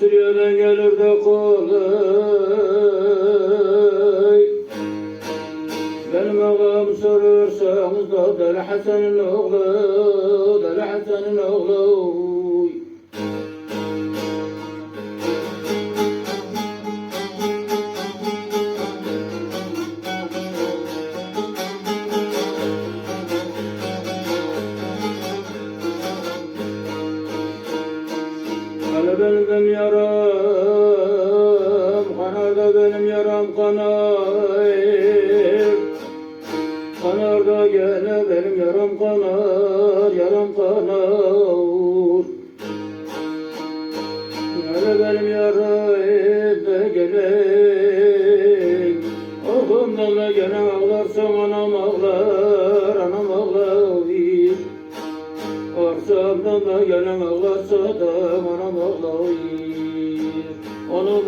Suriye'den gelir de kolay. Benim ağam sorursanız da Deli Hasan'ın oğlu Deli Hasan'ın oğlu Hani benim yaram,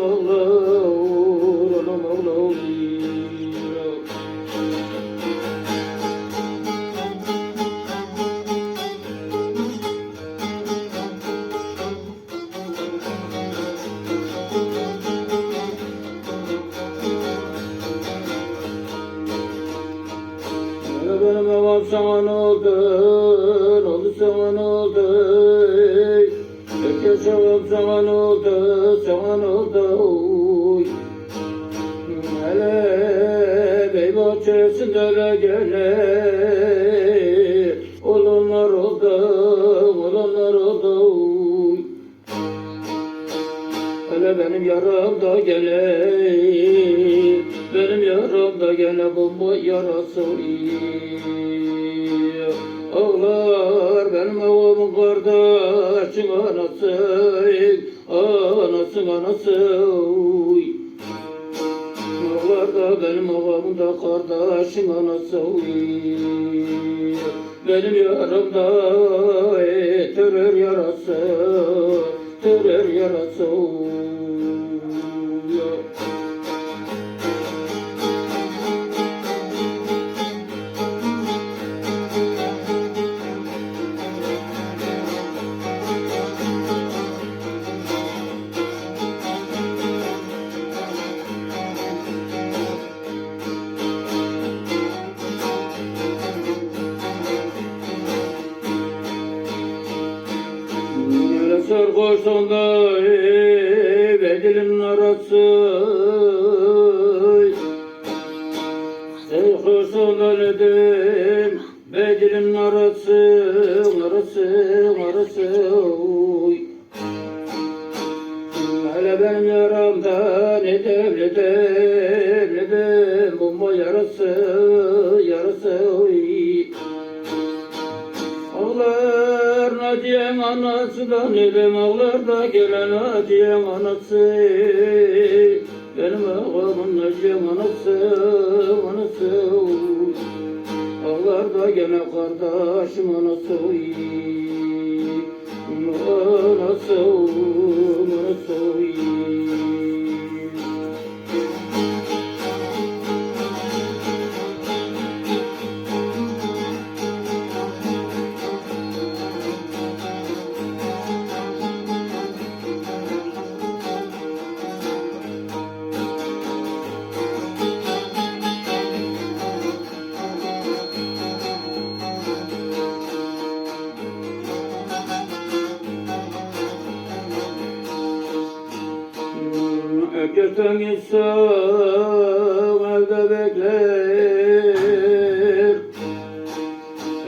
Sallallahu Sana ne oldu, sana ne oldu? Hele bey bahçesinde de gene olanlar oldu, olanlar oldu. Hele benim yaram da gele. Benim yaram da gele bomba yarası. Ağlar kardeşin anası Anasın. Anası Ağlar da benim ağamın da kardeşin anası Benim yaram da terör yarası Terör yarası Yine sarhoşsan da bedilin arası. Sarhoşsan da nedim bedilin arası Arası Ağlar Naciye'm anası da nedim ağlar da gelen Naciye'm anası? Benim ağamın Naciye'm anası anası. Ağlar da gene kardeşim anası. Anası anası Ökürtün insan evde bekler.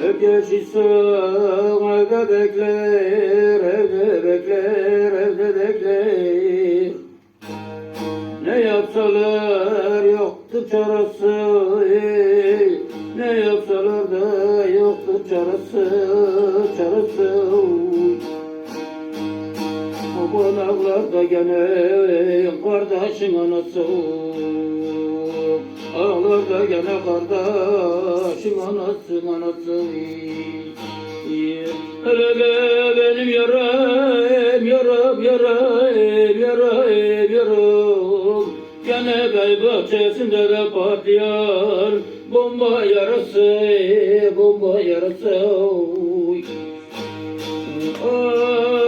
Öküş insan evde bekler Evde bekler, evde bekler. Ne yapsalar yoktu çaresi Ne yapsalar da yoktu çaresi Çaresi Konaklarda gene kardeşin anası. Ağlarda gene kardeşin anası anası. Hele be benim yaram yaram yaram yaram yaram Gene bey bahçesinde de patlayan bomba yarası bomba yarası. Ah,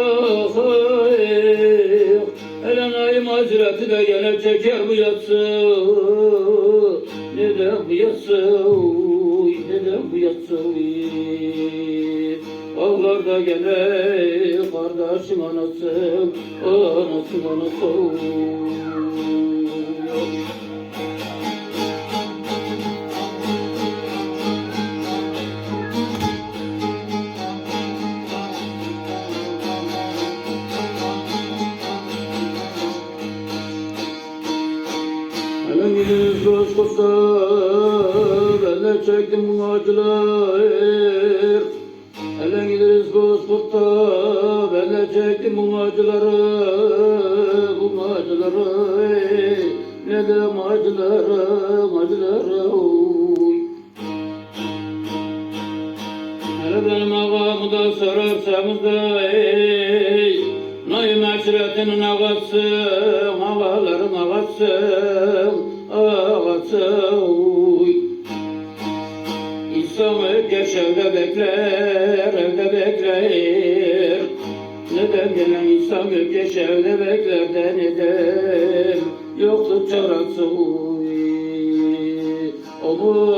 ah, hasreti de gene çeker bu yatsı. Neden bu yatsı? Neden bu yatsı? Ağlar da gene kardeşim anası Anasım anası Kursa ben de çektim acılar? Elimiz göz kursa ben de çektim bu acıları? Bu acıları Ne de acıları acıları. Hele benim ağamı da sorarsanız da ey Nay meşretinin ağası, ağaların ağası, ağası uy. İnsan geç evde bekler, evde bekler Neden gelen insan geç evde bekler de neden Yoktur çarası uy. Omuz